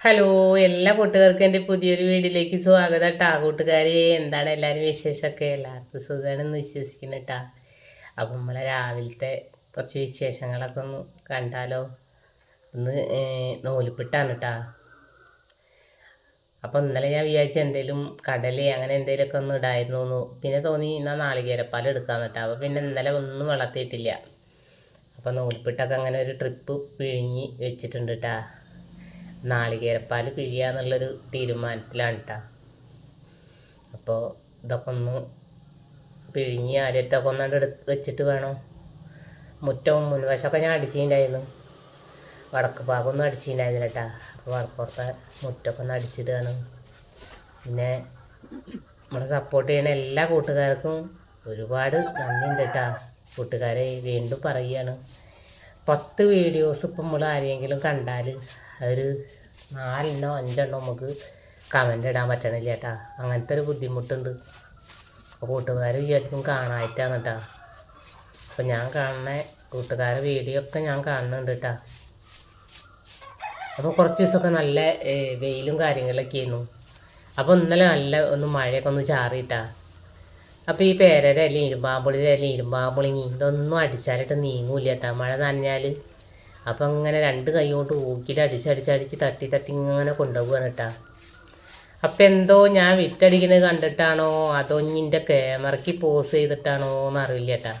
Hello എല്ലാ കൂട്ടുകാർക്കും എന്റെ പുതിയൊരു വീഡിയോയിലേക്ക് സ്വാഗതം കേട്ടാ കൂട്ടുകാരെ. എന്താണ് എല്ലാവരും വിശേഷമൊക്കെ? എല്ലാവർക്കും സുഖമാണെന്ന് വിശ്വസിക്കുന്നു കേട്ടാ അപ്പം നമ്മളെ രാവിലത്തെ കുറച്ച് വിശേഷങ്ങളൊക്കെ ഒന്ന് കണ്ടാലോ? ഒന്ന് നൂലിപ്പിട്ടാണ് കേട്ടാ അപ്പം ഇന്നലെ ഞാൻ വിചാരിച്ച എന്തെങ്കിലും കടല അങ്ങനെ എന്തെങ്കിലുമൊക്കെ ഒന്ന് ഇടായിരുന്നു എന്ന് പിന്നെ തോന്നി എന്നാൽ നാളികേരപ്പാൽ എടുക്കാമെന്ന് കേട്ടോ അപ്പോൾ പിന്നെ ഇന്നലെ ഒന്നും വളർത്തിയിട്ടില്ല. അപ്പം നൂൽപ്പിട്ടൊക്കെ അങ്ങനെ ഒരു ട്രിപ്പ് പിഴിഞ്ഞ് വെച്ചിട്ടുണ്ട് കേട്ടാ നാളികേരപ്പാൽ പിഴിയുക എന്നുള്ളൊരു തീരുമാനത്തിലാണ് കേട്ടോ അപ്പോൾ ഇതൊക്കെ ഒന്ന് പിഴിഞ്ഞ് ആദ്യത്തൊക്കെ ഒന്നാണ്ട് എടുത്ത് വെച്ചിട്ട് വേണം. മുറ്റവും മുൻവശമൊക്കെ ഞാൻ അടിച്ചിട്ടുണ്ടായിരുന്നു. വടക്ക് ഭാഗമൊന്നും അടിച്ചിട്ടുണ്ടായിരുന്നില്ല കേട്ടോ അപ്പോൾ വടക്കുറത്തെ മുറ്റമൊക്കെ ഒന്ന് അടിച്ചിടുകയാണ് പിന്നെ നമ്മളെ സപ്പോർട്ട് ചെയ്യുന്ന എല്ലാ കൂട്ടുകാർക്കും ഒരുപാട് നന്ദിയുണ്ട് കേട്ടോ കൂട്ടുകാരെ വീണ്ടും പറയുകയാണ്. പത്ത് വീഡിയോസ് ഇപ്പം നമ്മൾ ആരെങ്കിലും കണ്ടാൽ ഒരു നാലെണ്ണോ അഞ്ചെണ്ണോ നമുക്ക് കമന്റ് ഇടാൻ പറ്റണില്ല ചേട്ടാ അങ്ങനത്തെ ഒരു ബുദ്ധിമുട്ടുണ്ട്. അപ്പോൾ കൂട്ടുകാർ വിചാരിക്കും കാണായിട്ടാണ് കേട്ടാ അപ്പോൾ ഞാൻ കാണുന്ന കൂട്ടുകാരെ വീഡിയോ ഒക്കെ ഞാൻ കാണുന്നുണ്ട് കേട്ടാ അപ്പോൾ കുറച്ച് ദിവസമൊക്കെ നല്ല വെയിലും കാര്യങ്ങളൊക്കെ ആയിരുന്നു. അപ്പോൾ ഇന്നലെ നല്ല ഒന്ന് മഴയൊക്കെ ഒന്ന് ചാറിയിട്ടാ അപ്പോൾ ഈ പേരയുടെ ഇല ഇരുമ്പാമ്പുളിയുടെ ഇല ഇരുമ്പാമ്പുളിങ്ങി ഇതൊന്നും അടിച്ചാലിട്ട് നീങ്ങൂല കേട്ടാ മഴ നനഞ്ഞാൽ അപ്പം അങ്ങനെ രണ്ട് കൈ കൊണ്ട് ഊക്കിൽ അടിച്ചടിച്ചടിച്ച് തട്ടി തട്ടി ഇങ്ങനെ കൊണ്ടുപോവാണ് കേട്ടാ. അപ്പം എന്തോ ഞാൻ വിറ്റടിക്കുന്നത് കണ്ടിട്ടാണോ? അതോ ഇഞ്ഞിന്റെ ക്യാമറയ്ക്ക് പോസ് ചെയ്തിട്ടാണോ എന്ന് അറിയില്ല കേട്ടാ.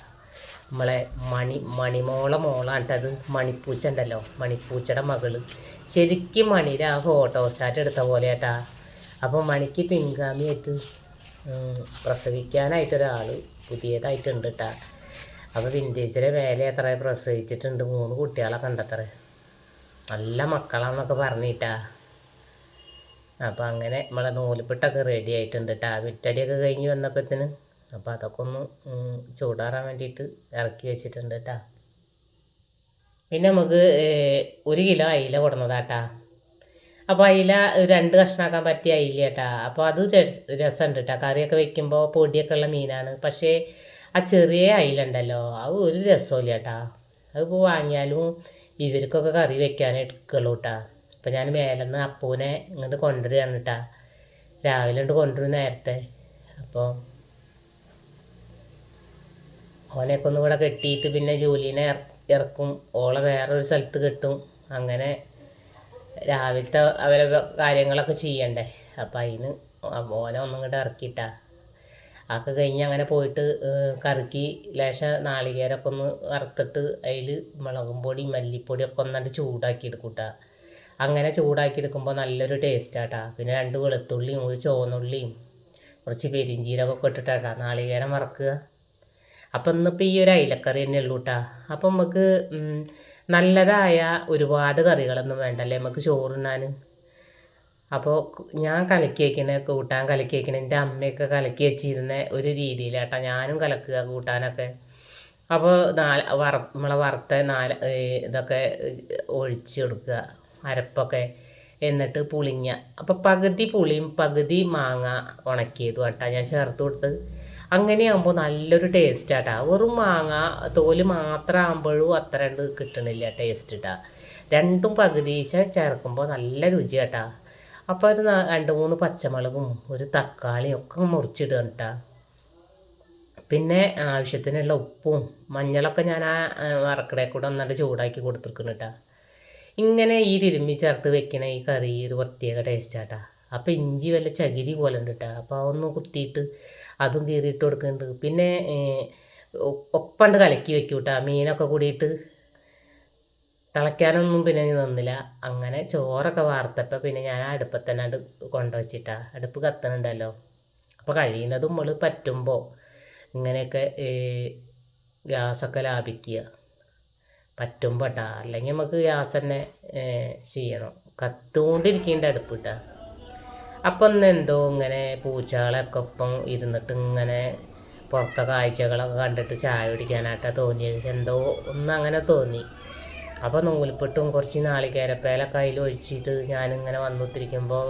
നമ്മളെ മണി മണിമോള മോളാണ് മണിപ്പൂച്ച ഉണ്ടല്ലോ മണിപ്പൂച്ചയുടെ മകൾ. ശരിക്കും മണിയുടെ ആ ഫോട്ടോസ്റ്റാറ്റ് എടുത്ത പോലെ കേട്ടാ. അപ്പോൾ മണിക്ക് പിൻഗാമിയായിട്ട് പ്രസവിക്കാനായിട്ടൊരാൾ പുതിയതായിട്ടുണ്ട് കേട്ടാ. അപ്പോൾ വിന്റേജിലെ വേല എത്ര പ്രസവിച്ചിട്ടുണ്ട് മൂന്ന് കുട്ടികളെ കണ്ടത്ര. നല്ല മക്കളാന്നൊക്കെ പറഞ്ഞിട്ടാ. അപ്പോൾ അങ്ങനെ നമ്മളെ നൂലിപ്പിട്ടൊക്കെ റെഡി ആയിട്ടുണ്ട് കേട്ടോ വിറ്റടിയൊക്കെ കഴിഞ്ഞ് വന്നപ്പോഴത്തേന് അപ്പോൾ അതൊക്കെ ഒന്ന് ചൂടാറാൻ വേണ്ടിയിട്ട് ഇറക്കി വെച്ചിട്ടുണ്ട് കേട്ടോ പിന്നെ നമുക്ക് ഒരു കിലോ അയില കൊടുന്നതാട്ടാ. അപ്പോൾ അയില രണ്ട് കഷ്ണാക്കാൻ പറ്റിയ അയില കേട്ടാ അപ്പോൾ അത് ഉണ്ട് കേട്ടോ കറിയൊക്കെ വെക്കുമ്പോൾ പൊടിയൊക്കെ ഉള്ള മീനാണ്. പക്ഷേ ആ ചെറിയ അയില ഉണ്ടല്ലോ അത് ഒരു രസമില്ല കേട്ടാ അതിപ്പോൾ വാങ്ങിയാലും ഇവർക്കൊക്കെ കറി വെക്കാനേ എടുക്കുള്ളൂ കേട്ടാ അപ്പം ഞാൻ മേലെന്ന് അപ്പൂനെ ഇങ്ങോട്ട് കൊണ്ടുവരികയാണ് കേട്ടാ രാവിലെ കൊണ്ട് കൊണ്ടുവരും നേരത്തെ. അപ്പോൾ ഓനെയൊക്കെ ഒന്നും ഇവിടെ കെട്ടിയിട്ട് പിന്നെ ജോലീനെ ഇറ- ഇറക്കും. ഓളെ വേറൊരു സ്ഥലത്ത് കെട്ടും. അങ്ങനെ രാവിലത്തെ അവരെ കാര്യങ്ങളൊക്കെ ചെയ്യണ്ടേ. അപ്പം അതിന് ഓനെ ഒന്നും ഇങ്ങോട്ട് ഇറക്കിയിട്ടാ. അതൊക്കെ കഴിഞ്ഞ് അങ്ങനെ പോയിട്ട് കറുക്കി ലേശ നാളികേരമൊക്കെ ഒന്ന് വറുത്തിട്ട് അതിൽ മുളകും പൊടി മല്ലിപ്പൊടി ഒക്കെ ഒന്നാണ്ട് ചൂടാക്കി എടുക്കൂട്ടാ അങ്ങനെ ചൂടാക്കി എടുക്കുമ്പോൾ നല്ലൊരു ടേസ്റ്റാട്ടാ. പിന്നെ രണ്ട് വെളുത്തുള്ളിയും ഒരു ചുവന്നുള്ളിയും കുറച്ച് പെരിഞ്ചീരകമൊക്കെ ഇട്ടിട്ടാട്ടാ നാളികേരം വറക്കുക. അപ്പം ഇന്നിപ്പോൾ ഈ ഒരു അയിലക്കറി തന്നെ ഉള്ളൂ കേട്ടാ അപ്പം നമുക്ക് നല്ലതായ ഒരുപാട് കറികളൊന്നും വേണ്ടല്ലേ നമുക്ക് ചോറുണ്ണാൻ അപ്പോൾ ഞാൻ കലക്കി വയ്ക്കുന്ന കൂട്ടാൻ കലക്കി വയ്ക്കണ എന്റെ അമ്മയൊക്കെ കലക്കി വെച്ചിരുന്ന ഒരു രീതിയിലാട്ടാ ഞാനും കലക്കുക കൂട്ടാനൊക്കെ. അപ്പോൾ നാല് വറ നമ്മളെ വറുത്ത നാല് ഇതൊക്കെ ഒഴിച്ച് കൊടുക്കുക അരപ്പൊക്കെ. എന്നിട്ട് പുളിങ്ങ. അപ്പോൾ പകുതി പുളിയും പകുതി മാങ്ങ ഉണക്കിയതും കേട്ടോ ഞാൻ ചേർത്ത് കൊടുത്ത് അങ്ങനെയാകുമ്പോൾ നല്ലൊരു ടേസ്റ്റ് ആട്ടാ വെറും മാങ്ങ തോൽ മാത്രം ആകുമ്പോഴും അത്ര കിട്ടണില്ല ടേസ്റ്റ്. ഇട്ടാ രണ്ടും പകുതി ചേർക്കുമ്പോൾ നല്ല രുചി കേട്ടാ അപ്പോൾ ഒരു രണ്ട് മൂന്ന് പച്ചമുളകും ഒരു തക്കാളിയും ഒക്കെ മുറിച്ചിടുക കേട്ടോ പിന്നെ ആവശ്യത്തിനുള്ള ഉപ്പും മഞ്ഞളൊക്കെ ഞാൻ ആ അറക്കടയിൽ കൂടെ ഒന്നാണ്ട് ചൂടാക്കി കൊടുത്തിരിക്കണം കേട്ടോ ഇങ്ങനെ ഈ തിരുമ്മി ചേർത്ത് വെക്കണ ഈ കറി ഒരു പ്രത്യേക ടേസ്റ്റാട്ടാ അപ്പോൾ ഇഞ്ചി വല്ല ചകിരി പോലെ ഉണ്ട് കേട്ടോ അപ്പോൾ അതൊന്ന് കുത്തിയിട്ട് അതും കീറിയിട്ട് കൊടുക്കുന്നുണ്ട് പിന്നെ ഒപ്പണ്ട് കലക്കി വെക്കും കേട്ടോ മീനൊക്കെ കൂടിയിട്ട് തിളയ്ക്കാനൊന്നും പിന്നെ ഞാൻ നിന്നില്ല. അങ്ങനെ ചോറൊക്കെ വാർത്തപ്പോൾ പിന്നെ ഞാൻ അടുപ്പത്തന്നെ അടുപ്പത്ത് തന്നെ അത് കൊണ്ടുവച്ചിട്ടാ. അടുപ്പ് കത്തണുണ്ടല്ലോ. അപ്പോൾ കഴിയുന്നതും നമ്മൾ പറ്റുമ്പോൾ ഇങ്ങനെയൊക്കെ ഗ്യാസൊക്കെ ലാഭിക്കുക. പറ്റുമ്പോൾ കേട്ടാ അല്ലെങ്കിൽ നമുക്ക് ഗ്യാസ് തന്നെ ചെയ്യണം. കത്തുകൊണ്ടിരിക്കേണ്ട അടുപ്പ് കിട്ടാ അപ്പം ഒന്ന് എന്തോ ഇങ്ങനെ പൂച്ചകളൊക്കെ ഒപ്പം ഇരുന്നിട്ട് ഇങ്ങനെ പുറത്തെ കാഴ്ചകളൊക്കെ കണ്ടിട്ട് ചായ പിടിക്കാനായിട്ടാണ് തോന്നിയത്. എന്തോ ഒന്ന് അങ്ങനെ തോന്നി. അപ്പോൾ നൂൽപ്പെട്ടും കുറച്ച് നാളികേരപ്പേല കയ്യിൽ ഒഴിച്ചിട്ട് ഞാനിങ്ങനെ വന്നുത്തിരിക്കുമ്പോൾ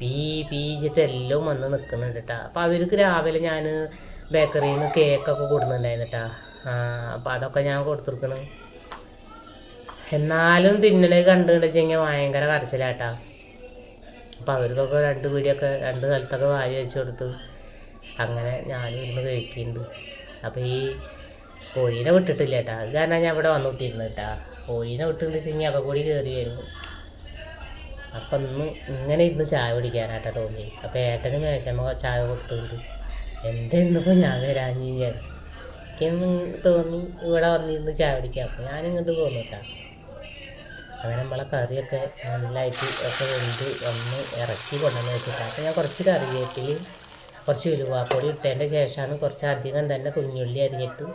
പീ പീച്ചിട്ട് എല്ലാം വന്ന് നിൽക്കുന്നുണ്ട് കേട്ടോ അപ്പോൾ അവർക്ക് രാവിലെ ഞാൻ ബേക്കറിയിൽ നിന്ന് കേക്കൊക്കെ കൊടുക്കുന്നുണ്ടായിരുന്നു കേട്ടോ അപ്പോൾ അതൊക്കെ ഞാൻ കൊടുത്തിരിക്കണ്. എന്നാലും തിന്നണത് കണ്ടു വെച്ചെങ്കിൽ ഭയങ്കര കരച്ചിലാട്ടാ. അപ്പോൾ അവർക്കൊക്കെ രണ്ട് പിടിയൊക്കെ രണ്ട് സ്ഥലത്തൊക്കെ വാരി വെച്ച് കൊടുത്തു അങ്ങനെ ഞാനും ഇരുന്ന് കഴിക്കുന്നുണ്ട് അപ്പോൾ ഈ കോഴീനെ വിട്ടിട്ടില്ല കേട്ടാ അത് കാരണം ഞാൻ ഇവിടെ വന്നു കുത്തിയിരുന്നു കേട്ടാ കോഴീനെ വിട്ടിട്ട് ഇനി അപ്പം കൂടി കയറി വരും. അപ്പം ഇന്ന് ഇങ്ങനെ ഇരുന്ന് ചായ കുടിക്കാനായിട്ടാ തോന്നി അപ്പോൾ ഏട്ടന് മേശമ്മ ചായ കൊടുത്തുണ്ട്. എന്താ ഇന്നിപ്പോൾ ഞാൻ വരാഞ്ഞിയാണ് എനിക്കൊന്നും തോന്നി ഇവിടെ വന്നിരുന്ന് ചായ കുടിക്കാം. അപ്പോൾ ഞാനിങ്ങോട്ട് കേട്ടാ അങ്ങനെ നമ്മളെ കറിയൊക്കെ നല്ലതായിട്ട് ഒക്കെ വെന്ത് ഒന്ന് ഇറക്കി കൊണ്ടുവന്ന് വെച്ചിട്ടാണ് അപ്പോൾ ഞാൻ കുറച്ച് കറിവേപ്പിൽ കുറച്ച് ഉലുവാപ്പൊടി ഇട്ടതിന്റെ ശേഷമാണ് കുറച്ച് അധികം തന്നെ കുഞ്ഞുള്ളി അരിഞ്ഞിട്ട്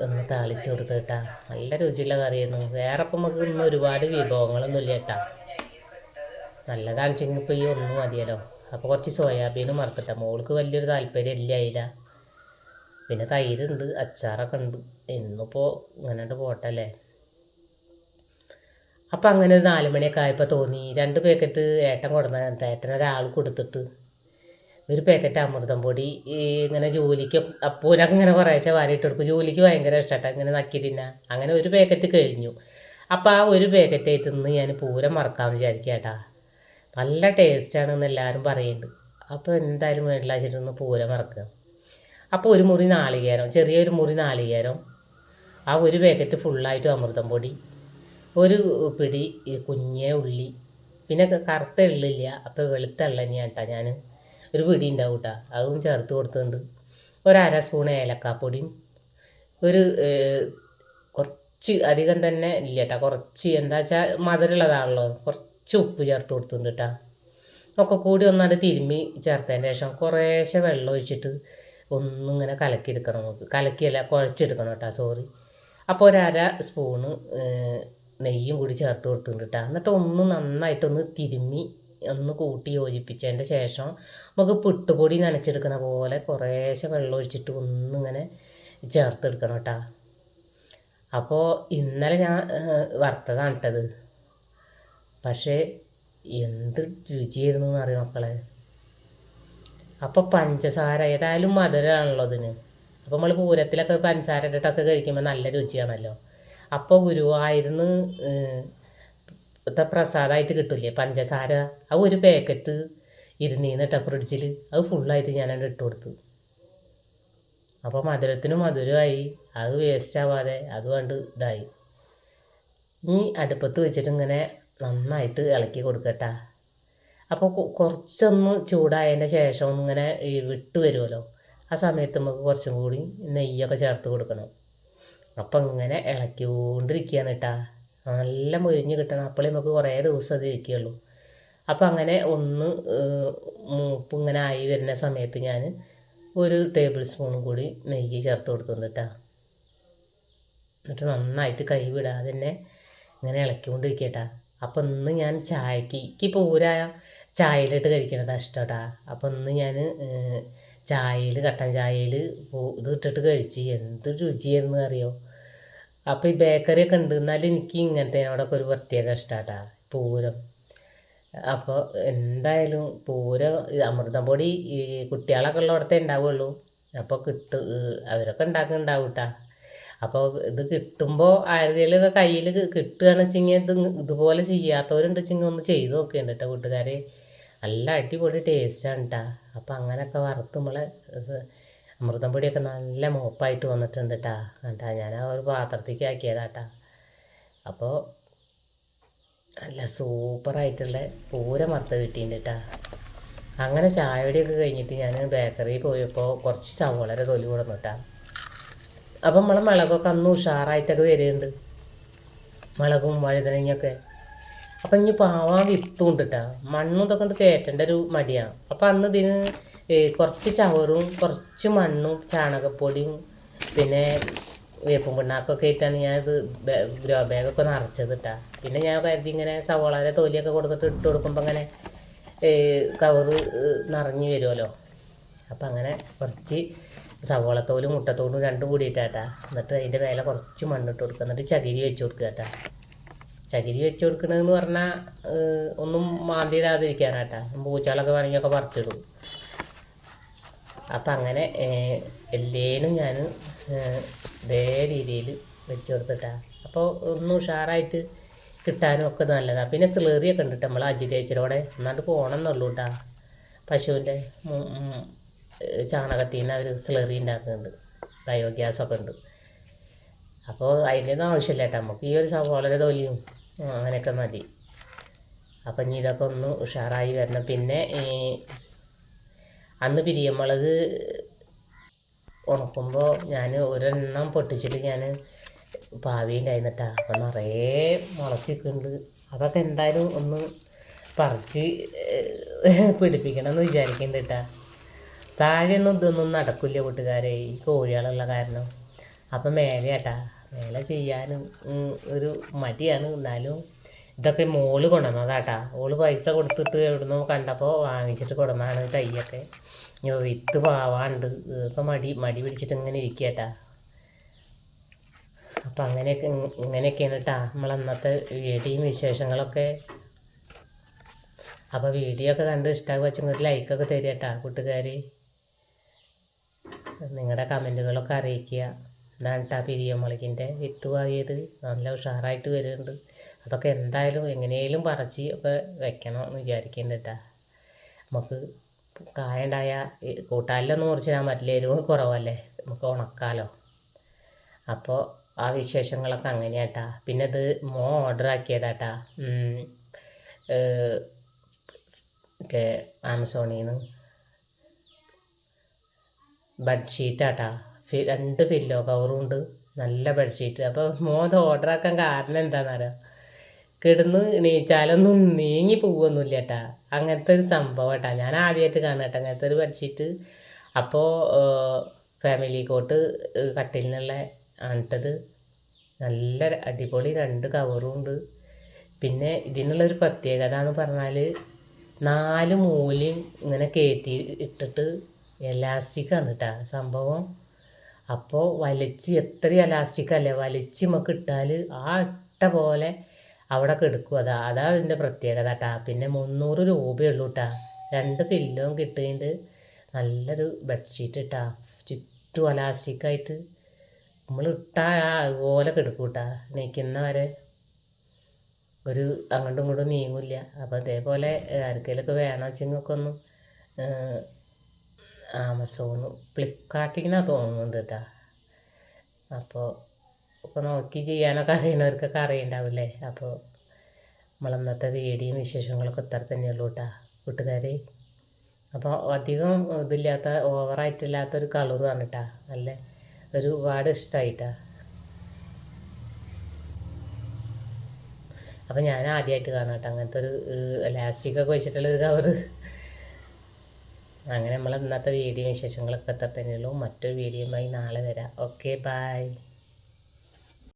ഒന്ന് താളിച്ച് കൊടുത്ത് കേട്ടാ. നല്ല രുചിയുള്ള കറിയായിരുന്നു. വേറെ ഇപ്പം നമുക്ക് ഇന്ന് ഒരുപാട് വിഭവങ്ങളൊന്നും ഇല്ല കേട്ടാ. നല്ലതാണ് ഇപ്പോൾ ഈ ഒന്നും മതിയല്ലോ. അപ്പോൾ കുറച്ച് സോയാബീനും മറക്കട്ടെ. മോൾക്ക് വലിയൊരു താല്പര്യം ഇല്ല അതില. പിന്നെ തൈരുണ്ട് അച്ചാറൊക്കെ ഉണ്ട്. ഇന്നിപ്പോൾ ഇങ്ങനെ പോട്ടല്ലേ. അപ്പം അങ്ങനെ ഒരു നാല് മണിയൊക്കെ ആയപ്പോൾ തോന്നി. രണ്ട് പാക്കറ്റ് ഏട്ടൻ കൊടുന്ന ഏട്ടൻ ഒരാൾ കൊടുത്തിട്ട് ഒരു പാക്കറ്റ് അമൃതം പൊടി ഇങ്ങനെ ജോലിക്ക് അപ്പൂനൊക്കെ ഇങ്ങനെ കുറേശ്ശെ വാരിയിട്ട് കൊടുക്കും ജോലിക്ക് ഭയങ്കര ഇഷ്ടമാട്ടോ ഇങ്ങനെ നക്കി തിന്നാൻ. അങ്ങനെ ഒരു പാക്കറ്റ് കഴിഞ്ഞു. അപ്പോൾ ആ ഒരു പാക്കറ്റ് ആയിട്ട് ഞാൻ പൂരം മറക്കാമെന്ന് വിചാരിക്കുക കേട്ടാ നല്ല ടേസ്റ്റാണെന്ന് എല്ലാവരും പറയുന്നുണ്ട് അപ്പോൾ എന്തായാലും വീട്ടിലാച്ചിട്ടൊന്ന് പൂരം മറക്കുക. അപ്പോൾ ഒരു മുറി നാളികേരം ചെറിയൊരു മുറി നാളികേരം ആ ഒരു പാക്കറ്റ് ഫുള്ളായിട്ട് അമൃതം പൊടി ഒരു പിടി കുഞ്ഞേ ഉള്ളി പിന്നെ കറുത്ത എള്ളില്ല അപ്പോൾ വെളുത്ത എള്ള കേട്ടോ ഞാൻ ഒരു പിടി ഉണ്ടാവും കേട്ടോ അതും ചേർത്ത് കൊടുത്തുണ്ട് ഒരര സ്പൂൺ ഏലക്കാപ്പൊടിയും. ഒരു കുറച്ച് അധികം തന്നെ ഇല്ല കേട്ടോ കുറച്ച് എന്താ വെച്ചാൽ മധുരമുള്ളതാണല്ലോ. കുറച്ച് ഉപ്പ് ചേർത്ത് കൊടുത്തിട്ടുണ്ട് കേട്ടോ ഒക്കെ കൂടി ഒന്നാണ്ട് തിരുമ്മി ചേർത്തതിന് ശേഷം കുറേശ്ശെ വെള്ളം ഒഴിച്ചിട്ട് ഒന്നിങ്ങനെ കലക്കിയെടുക്കണം നമുക്ക്. കലക്കിയല്ല കുഴച്ചെടുക്കണം കേട്ടോ സോറി. അപ്പോൾ ഒരര സ്പൂണ് നെയ്യും കൂടി ചേർത്ത് കൊടുത്തിട്ടുണ്ട് കേട്ടോ എന്നിട്ട് ഒന്ന് നന്നായിട്ടൊന്ന് തിരുമ്മി ഒന്ന് കൂട്ടി യോജിപ്പിച്ചതിന്റെ ശേഷം നമുക്ക് പുട്ടുപൊടി നനച്ചെടുക്കുന്ന പോലെ കുറേശ്ശെ വെള്ളം ഒഴിച്ചിട്ട് ഒന്നിങ്ങനെ ചേർത്തെടുക്കണം കേട്ടോ. അപ്പോൾ ഇന്നലെ ഞാൻ വറുത്തതാണ് ഇട്ടത്. പക്ഷേ എന്ത് രുചിയായിരുന്നു എന്ന് അറിയാം മക്കളെ? അപ്പോൾ പഞ്ചസാര ഏതായാലും മധുരമാണല്ലോ അതിന്. അപ്പോൾ നമ്മൾ പൂരത്തിലൊക്കെ പഞ്ചസാര ഇട്ടിട്ടൊക്കെ കഴിക്കുമ്പോൾ നല്ല രുചിയാണല്ലോ. അപ്പോൾ ഗുരുവായൂരിന്ന് ഇപ്പോഴത്തെ പ്രസാദമായിട്ട് കിട്ടില്ലേ പഞ്ചസാര. ആ ഒരു പാക്കറ്റ് ഇരുന്നീന്ന് കേട്ടോ ഫ്രിഡ്ജിൽ അത് ഫുള്ളായിട്ട് ഞാനത് ഇട്ട് കൊടുത്തു. അപ്പോൾ മധുരത്തിന് മധുരമായി. അത് വേസ്റ്റ് ആവാതെ അത് കണ്ട് ഇതായി. ഇനി അടുപ്പത്ത് വെച്ചിട്ട് ഇങ്ങനെ നന്നായിട്ട് ഇളക്കി കൊടുക്കട്ടാ. അപ്പോൾ കുറച്ചൊന്ന് ചൂടായതിന്റെ ശേഷം ഇങ്ങനെ വിട്ട് വരുമല്ലോ ആ സമയത്ത് നമുക്ക് കുറച്ചും കൂടി നെയ്യൊക്കെ ചേർത്ത് കൊടുക്കണം. അപ്പം ഇങ്ങനെ ഇളക്കിക്കൊണ്ടിരിക്കുകയാണ് കേട്ടാ നല്ല മുരിഞ്ഞ് കിട്ടണം. അപ്പോഴേ നമുക്ക് കുറേ ദിവസം അത് ഇരിക്കുകയുള്ളൂ. അപ്പം അങ്ങനെ ഒന്ന് മൂപ്പ് ഇങ്ങനെ ആയി വരുന്ന സമയത്ത് ഞാൻ ഒരു ടേബിൾ സ്പൂണും കൂടി നെയ്യ് ചേർത്ത് കൊടുത്തിട്ടുണ്ട് കേട്ടോ എന്നിട്ട് നന്നായിട്ട് കൈ വിടാതെ തന്നെ ഇങ്ങനെ ഇളക്കിക്കൊണ്ടിരിക്കട്ടാ അപ്പം ഇന്ന് ഞാൻ ചായക്ക് എനിക്കിപ്പോൾ ഊരായ ചായയിലിട്ട് കഴിക്കണതാ ഇഷ്ടട്ടാ അപ്പം ഇന്ന് ഞാൻ ചായയിൽ കട്ടൻ ചായയിൽ ഇത് ഇട്ടിട്ട് കഴിച്ച്. എന്ത് രുചിയായിരുന്നു അറിയോ? അപ്പോൾ ഈ ബേക്കറി ഒക്കെ ഉണ്ട്. എന്നാലും എനിക്ക് ഇങ്ങനത്തേനോടൊക്കെ ഒരു പ്രത്യേക ഇഷ്ടമാട്ടാ പൂരം. അപ്പോൾ എന്തായാലും പൂരം അമൃതം പൊടി ഈ കുട്ടികളൊക്കെ ഉള്ളിടത്തേ ഉണ്ടാവുള്ളൂ. അപ്പോൾ കിട്ടു അവരൊക്കെ ഉണ്ടാക്കുന്നുണ്ടാവും കേട്ടാ അപ്പോൾ ഇത് കിട്ടുമ്പോൾ ആരുടെയൊക്കെ കയ്യിൽ കിട്ടുകയാണെന്ന് വെച്ചെങ്കിൽ ഇത് ഇതുപോലെ ചെയ്യാത്തവരുണ്ട് വെച്ചെങ്കിൽ ഒന്ന് ചെയ്ത് നോക്കിയുണ്ട് കേട്ടോ കൂട്ടുകാരെ നല്ല അടിപൊളി ടേസ്റ്റാണ് കേട്ടോ അപ്പോൾ അങ്ങനെയൊക്കെ വറുത്ത് നമ്മളെ അമൃതം പൊടിയൊക്കെ നല്ല മോപ്പായിട്ട് വന്നിട്ടുണ്ട് കേട്ടാ കേട്ടാ ഞാൻ ആ ഒരു പാത്രത്തേക്ക് ആക്കിയതാട്ടാ. അപ്പോൾ നല്ല സൂപ്പറായിട്ടുള്ള പൂര മറുത്ത കിട്ടിയിട്ടുണ്ട് കേട്ടാ അങ്ങനെ ചായയുടെയൊക്കെ കഴിഞ്ഞിട്ട് ഞാൻ ബേക്കറിയിൽ പോയപ്പോൾ കുറച്ച് സവോളയുടെ തൊലി കൊടുന്നിട്ടാ. അപ്പം നമ്മളെ മുളകൊക്കെ അന്ന് ഉഷാറായിട്ടൊക്കെ വരുന്നുണ്ട് മുളകും വഴുതനങ്ങയൊക്കെ. അപ്പം ഇനി പാവാ വിത്തും ഉണ്ട് മണ്ണും ഇതൊക്കെ കൊണ്ട് കയറ്റേണ്ട ഒരു മടിയാണ് അപ്പം അന്ന് ഇതിന് കുറച്ച് ചവറും കുറച്ച് മണ്ണും ചാണകപ്പൊടിയും പിന്നെ വേപ്പും പിണ്ണാക്കൊക്കെ ഇട്ടാണ് ഇത് ഗ്രോ ബാഗൊക്കെ നിറച്ചത് ഇട്ടാ പിന്നെ ഞാൻ കരുതി ഇങ്ങനെ സവോളയുടെ തൊലിയൊക്കെ കൊടുത്തിട്ട് ഇട്ട് കൊടുക്കുമ്പോൾ അങ്ങനെ കവറ് നിറഞ്ഞു വരുമല്ലോ അപ്പം അങ്ങനെ കുറച്ച് സവോളത്തോലും മുട്ടത്തോലും രണ്ടും കൂടിയിട്ടാട്ടാ. എന്നിട്ട് അതിന്റെ മേലെ കുറച്ച് മണ്ണിട്ട് കൊടുക്കുക. എന്നിട്ട് ചകിരി വെച്ച് കൊടുക്കുക കേട്ടാ. ചകിരി വെച്ച് കൊടുക്കണമെന്ന് പറഞ്ഞാൽ ഒന്നും മാന്തിയിടാതിരിക്കാനാട്ടാ. പൂച്ചകളൊക്കെ വേണമെങ്കിൽ ഒക്കെ പറിച്ചിടും. അപ്പം അങ്ങനെ എല്ലേനും ഞാൻ ഇതേ രീതിയിൽ വെച്ച് കൊടുത്തിട്ടാ. അപ്പോൾ ഒന്ന് ഉഷാറായിട്ട് കിട്ടാനും ഒക്കെ നല്ലതാണ് പിന്നെ സ്ലേറിയൊക്കെ ഉണ്ട് കേട്ടോ നമ്മൾ അജിതേച്ചരോടെ എന്നാണ്ട് പോകണം എന്നുള്ളൂ കേട്ടോ പശുവിന്റെ ചാണകത്തിൽ നിന്ന് അവർ സ്ലറി ഉണ്ടാക്കുന്നുണ്ട്. ബയോഗ്യാസൊക്കെ ഉണ്ട്. അപ്പോൾ അതിന്റെ ഒന്നും ആവശ്യമില്ല കേട്ടോ നമുക്ക് ഈ ഒരു സവോളയുടെ തൊലിയും അങ്ങനെയൊക്കെ മതി. അപ്പം ഇനി ഇതൊക്കെ ഒന്ന് ഉഷാറായി വരണം. പിന്നെ അന്ന് പിരിയമുളക് ഉണക്കുമ്പോൾ ഞാൻ ഒരെണ്ണം പൊട്ടിച്ചിട്ട് ഞാൻ പാവിയുണ്ടായിരുന്നിട്ടാ അപ്പം നിറയെ മുളച്ചിട്ടുണ്ട്. അതൊക്കെ എന്തായാലും ഒന്ന് പറിച്ച് പിടിപ്പിക്കണം എന്ന് വിചാരിക്കുന്നുണ്ട് കേട്ടാ താഴെയൊന്നും ഇതൊന്നും നടക്കില്ല കൂട്ടുകാരെ ഈ കോഴികളുള്ള കാരണം. അപ്പം മേലെ മേലെ ചെയ്യാനും ഒരു മടിയാണ്. എന്നാലും ഇതൊക്കെ മോൾ കൊണ്ടുവന്നതാട്ടാ. ഓൾ പൈസ കൊടുത്തിട്ട് എവിടുന്നോ കണ്ടപ്പോൾ വാങ്ങിച്ചിട്ട് കൊണ്ടുവന്നതാണ് തൈയൊക്കെ ഇനി വിത്ത് പാവാണ്ട്. ഇതൊക്കെ മടി മടി പിടിച്ചിട്ട് ഇങ്ങനെ ഇരിക്കട്ടാ അപ്പം അങ്ങനെയൊക്കെ ഇങ്ങനെയൊക്കെയാണ് കേട്ടാ നമ്മളന്നത്തെ വീഡിയോയും വിശേഷങ്ങളൊക്കെ. അപ്പോൾ വീഡിയോ ഒക്കെ കണ്ട് ഇഷ്ടമാകുക വെച്ചാൽ ഒരു ലൈക്കൊക്കെ തരിക കേട്ടാ കൂട്ടുകാർ നിങ്ങളുടെ കമന്റുകളൊക്കെ അറിയിക്കുക. ഇതാണ് കേട്ടാ പിരിയമുളകിന്റെ വിത്ത് വാങ്ങിയത് നല്ല ഉഷാറായിട്ട് വരുന്നുണ്ട്. അതൊക്കെ എന്തായാലും എങ്ങനെയും പറിച്ച് ഒക്കെ വെക്കണം എന്ന് വിചാരിക്കുന്നുണ്ട് നമുക്ക് കായണ്ടായ കൂട്ടാലിലൊന്നും മുറിച്ചിടാൻ പറ്റില്ല. എരിവ് കുറവല്ലേ? നമുക്ക് ഉണക്കാലോ. അപ്പോൾ ആ വിശേഷങ്ങളൊക്കെ അങ്ങനെയാട്ടാ. പിന്നെ ഇത് മോ ഓർഡർ ആക്കിയതാട്ടാ മറ്റേ ആമസോണിൽ നിന്ന് ബെഡ്ഷീറ്റാട്ടാ. രണ്ട് പില്ലോ കവറും ഉണ്ട്. നല്ല ബെഡ്ഷീറ്റ് അപ്പോൾ മോത് ഓർഡർ ആക്കാൻ കാരണം എന്താണെന്നറിയാം കിടന്ന് നീച്ചാലൊന്നും നീങ്ങി പോവൊന്നുമില്ല കേട്ടാ അങ്ങനത്തെ ഒരു സംഭവം കേട്ടാ ഞാൻ ആദ്യമായിട്ട് കാണാം കേട്ടോ അങ്ങനത്തെ ഒരു ബെഡ്ഷീറ്റ് അപ്പോൾ ഫാമിലി കോട്ട് കട്ടിലിനുള്ള ആണിട്ടത്. നല്ല അടിപൊളി രണ്ട് കവറും ഉണ്ട്. പിന്നെ ഇതിനുള്ളൊരു പ്രത്യേകത എന്ന് പറഞ്ഞാൽ നാല് മൂലയും ഇങ്ങനെ കയറ്റി ഇട്ടിട്ട് എലാസ്റ്റിക്കാണ് കേട്ടോ സംഭവം അപ്പോൾ വലിച്ച് എത്ര ഇലാസ്റ്റിക് അല്ലേ? വലിച്ച് നമുക്ക് ഇട്ടാൽ ആ ഇട്ട പോലെ അവിടെ കിടക്കും. അതാ അതാ അതിന്റെ പ്രത്യേകത കേട്ടാ പിന്നെ മുന്നൂറ് രൂപയുള്ളൂ കേട്ടാ രണ്ട് പില്ലും കിട്ടിയിട്ട് നല്ലൊരു ബെഡ്ഷീറ്റ് ഇട്ടാ ചുറ്റും എലാസ്റ്റിക്കായിട്ട് നമ്മൾ ഇട്ടാൽ അതുപോലെ കിടക്കും കേട്ടാ നീക്കുന്ന വരെ ഒരു അങ്ങോട്ടും ഇങ്ങോട്ടും നീങ്ങില്ല. അപ്പോൾ അതേപോലെ ആർക്കെങ്കിലുമൊക്കെ വെച്ചെങ്കിൽ ഒക്കെ ഒന്ന് ആമസോണ് ഫ്ലിപ്കാർട്ടിൽ നിന്നാണ് തോന്നുന്നുണ്ട് കേട്ടോ അപ്പോൾ ഇപ്പോൾ നോക്കി ചെയ്യാനൊക്കെ അറിയണവർക്കൊക്കെ അറിയണ്ടാവില്ലേ? അപ്പോൾ നമ്മളന്നത്തെ വീഡിയോയും വിശേഷങ്ങളൊക്കെ ഇത്ര തന്നെയുള്ളൂ കേട്ടോ കൂട്ടുകാരെ അപ്പോൾ അധികം ഇതില്ലാത്ത ഓവറായിട്ടില്ലാത്തൊരു കളറുമാണ് കേട്ടോ നല്ല ഒരുപാട് ഇഷ്ടമായിട്ടാ അപ്പോൾ ഞാൻ ആദ്യമായിട്ട് കാണാം കേട്ടോ അങ്ങനത്തെ ഒരു ലാസ്റ്റിക്കൊക്കെ വെച്ചിട്ടുള്ളൊരു കവറ് അങ്ങനെ നമ്മൾ ഇന്നത്തെ വീഡിയോ വിശേഷങ്ങളൊക്കെ എത്ര തന്നെയുള്ളൂ. മറ്റൊരു വീഡിയോയുമായി നാളെ വരാം. Okay bye